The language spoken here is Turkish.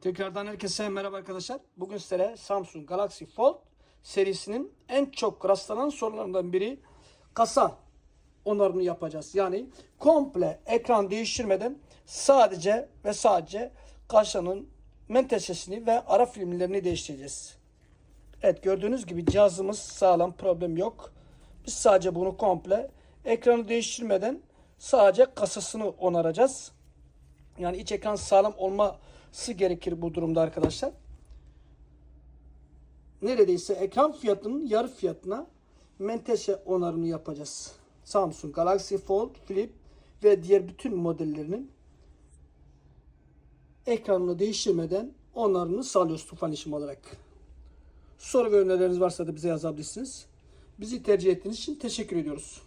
Tekrardan herkese merhaba arkadaşlar. Bugün sizlere Samsung Galaxy Fold serisinin en çok rastlanan sorunlarından biri kasa onarımını yapacağız. Yani komple ekran değiştirmeden sadece ve sadece kasanın menteşesini ve ara filmlerini değiştireceğiz. Evet gördüğünüz gibi cihazımız sağlam problem yok. Biz sadece bunu komple ekranı değiştirmeden sadece kasasını onaracağız. Yani iç ekran sağlam olması gerekir bu durumda arkadaşlar. Neredeyse ekran fiyatının yarı fiyatına menteşe onarımını yapacağız. Samsung Galaxy Fold, Flip ve diğer bütün modellerinin ekranını değiştirmeden onarımını sağlıyoruz tufan işim olarak. Soru ve önerileriniz varsa da bize yazabilirsiniz. Bizi tercih ettiğiniz için teşekkür ediyoruz.